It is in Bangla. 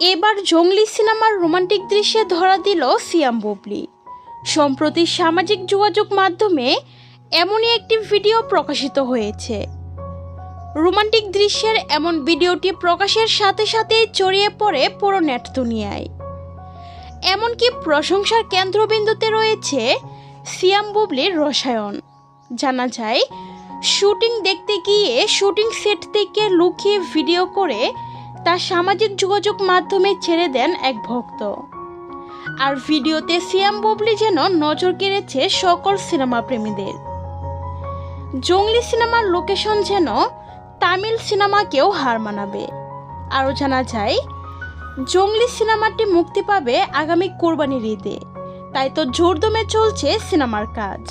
এবার জঙ্গলি সিনেমার রোমান্টিক দৃশ্যে ধরা দিল সিয়াম বুবলি। সম্প্রতি সামাজিক যোগাযোগ মাধ্যমে এমনই একটি ভিডিও প্রকাশিত হয়েছে। রোমান্টিক দৃশ্যের এমন ভিডিওটি প্রকাশের সাথে সাথেই ছড়িয়ে পড়ে পুরো নেট দুনিয়ায়। এমনকি প্রশংসার কেন্দ্রবিন্দুতে রয়েছে সিয়াম বুবলির রসায়ন। জানা যায়, শুটিং দেখতে গিয়ে শুটিং সেট থেকে লুকিয়ে ভিডিও করে তা সামাজিক যোগাযোগ মাধ্যমে ছেড়ে দেন এক ভক্ত। আর ভিডিওতে সিয়াম বুবলি যেন নজর কেড়েছে সকল সিনেমা প্রেমীদের। জঙ্গলি সিনেমার লোকেশন যেন তামিল সিনেমাকেও হার মানাবে। আরও জানা যায়, জঙ্গলি সিনেমাটি মুক্তি পাবে আগামী কোরবানির ঈদে। তাই তো জোরদমে চলছে সিনেমার কাজ।